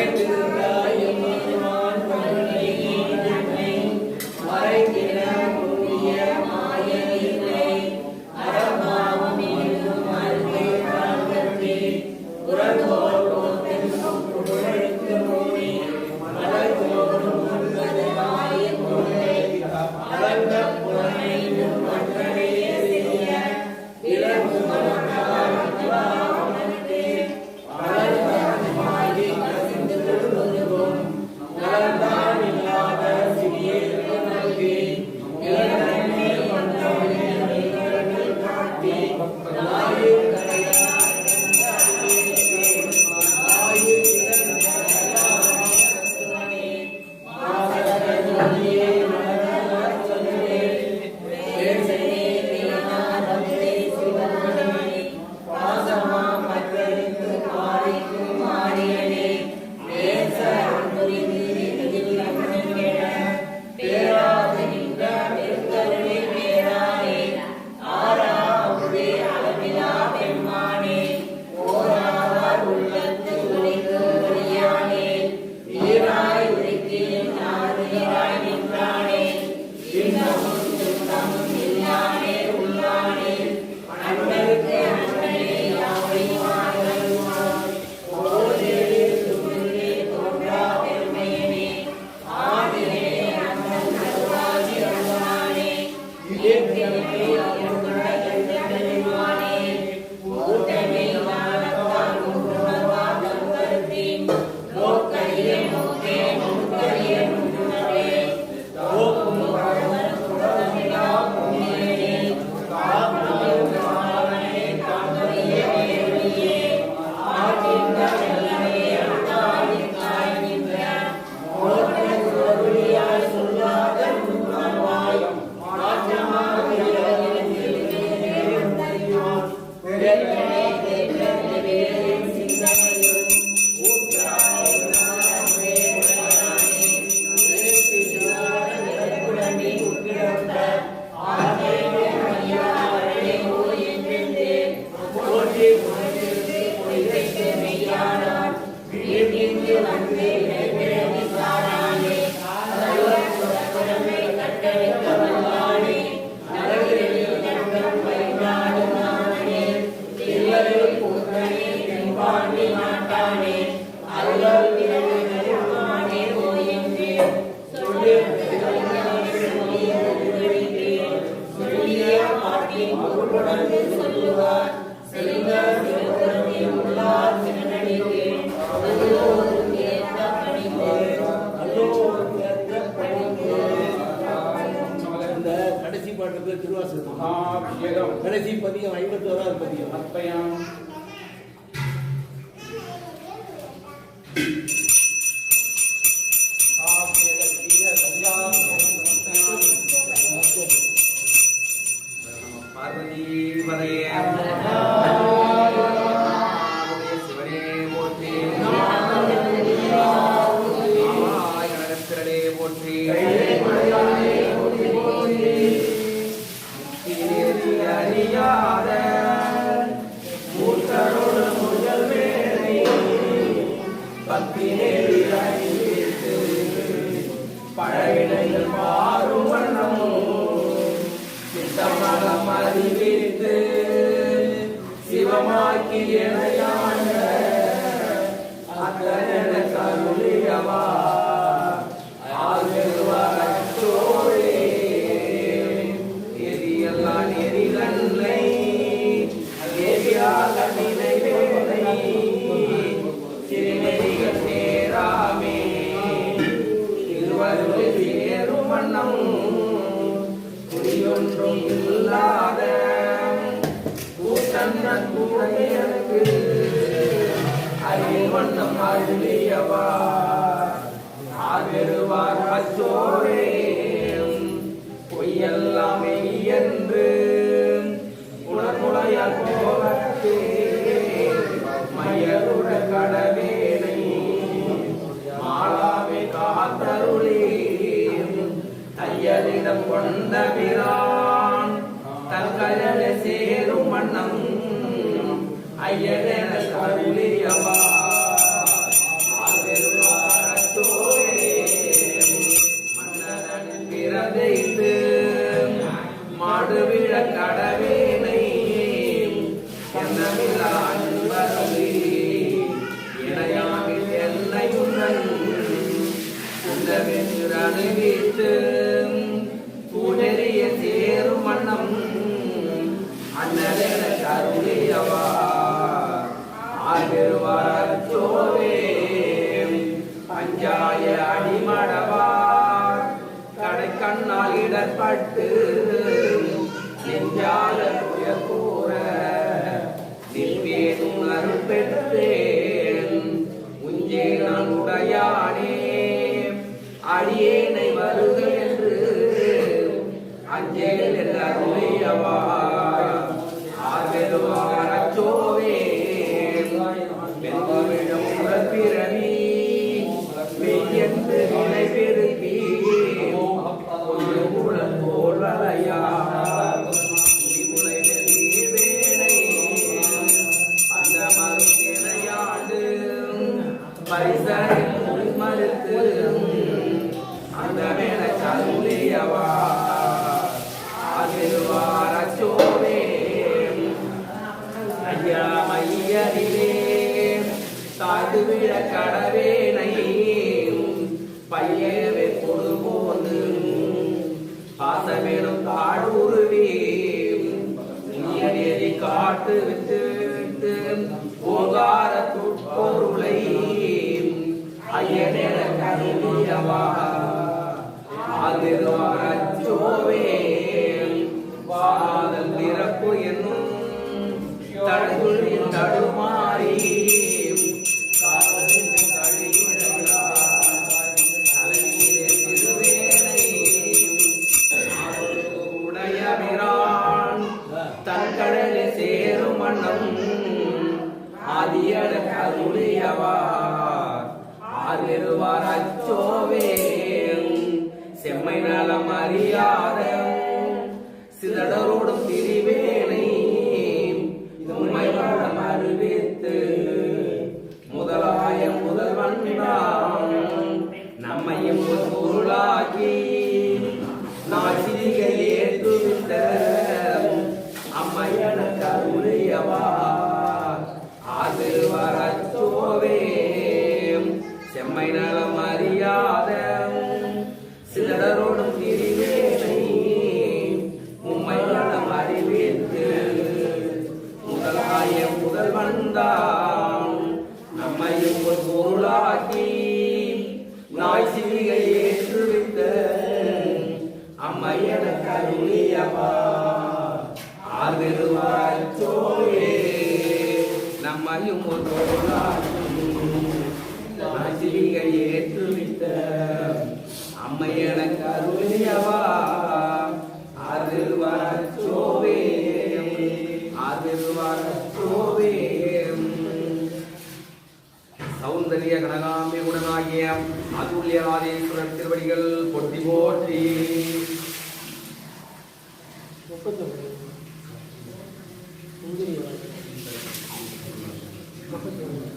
Great சொல்லுவார் செல்வ செல்வத்தின் உள்ளார் சிறநடிகே அதுவோ திருவாசு மகாபிஷேகம் கடைசி பதியம் ஐம்பத்தி ஓராவது பதியம். அப்பயாம் Yeah. recibe அம்மையன கருணியவா ஆதிருவாச்சோயே நம்மையும் ஒரு பொருளாக்கி நாய் சிவிகை ஏற்றுவித்த அம்மையன கருணியவா ஆதிருவாச்சோவே ஆதிருவாச்சோவே சௌந்தரிய கனகாம்பிய அதுல்யநாதேஸ்வரர் திருவடிகள் பொட்டி போற்றி முப்பத்தொன்று முந்திரி முப்பத்தொன்று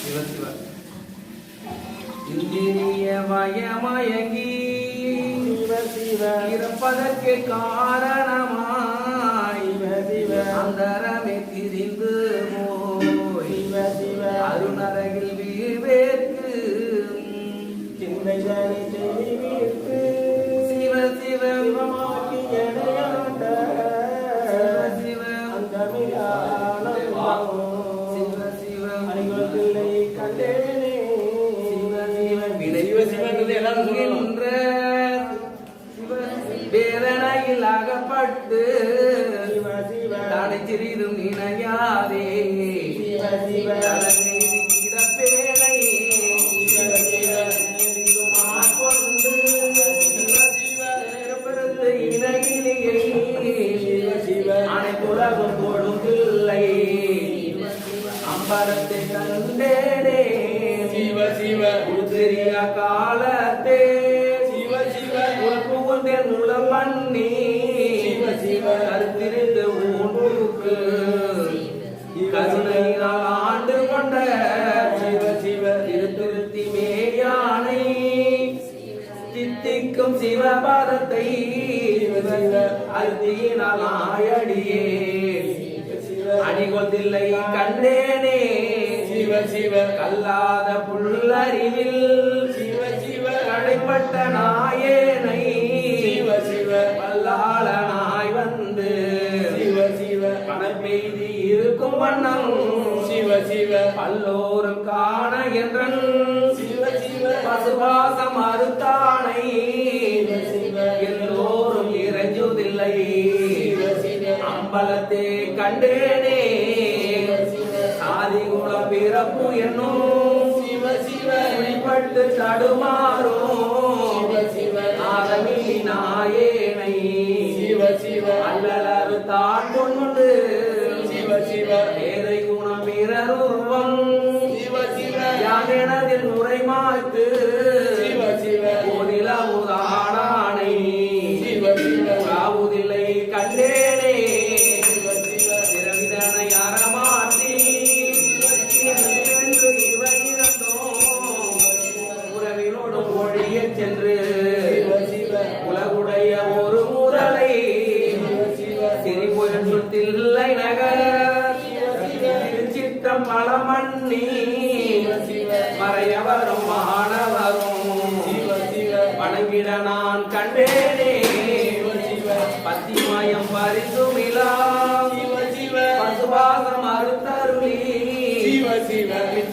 சிவ சிவ இந்திரிய மயமயங்கி அந்தரமே திரிந்து சிவ சிவ அருணரகில் வீவேற்கு. சிந்தை தனி தெளிவித்து சிவ சிவ சிவமாக்கி எடையாண்ட. சிவ அந்த மிகானந்தம் சிவ சிவ பிள்ளை கண்டேனே. சிவ சிவ சிவ. என்கின்ற வேதனையில் அகப்பட்டு. சிவ தனை சிறிதும் நினையாதே. அம்பரத்தை கண்டேனே சிவ சிவ. உதிரிய காலத்தே. தித்திக்கும் சிவபாதத்தை அருத்தியினால் ஆயடியே. அடிகொந்தில்லை கண்டேனே. சிவ சிவ கல்லாத புல்லறிவில். சிவ சிவ கடைப்பட்ட நாயேனை. சிவ சிவ வல்லாளனாய் வந்து. சிவ சிவ பணம் பெய்தி இருக்கும் வண்ணம். சிவ சிவ பல்லோரும் காண என்றன். பசுபாசம் அறுத்தானை எல்லோரும் இறைஞ்சுதில்லை. அம்பலத்தை கண்டேனே. சாதி குல பிறப்பு என்னும். சிவ தடுமாறும். சிவ நாயேனை. சிவ அல்லலறு தான் கொண்டு சிவ வேதை குணம் பிறருருவம். சிவ யானெனதில் முறை மாய்த்து சிவ சிவ. போதில உதானானை சிவ சிவ. காவுதில்லை கண்டேனே. சிவ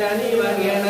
தனிவன் என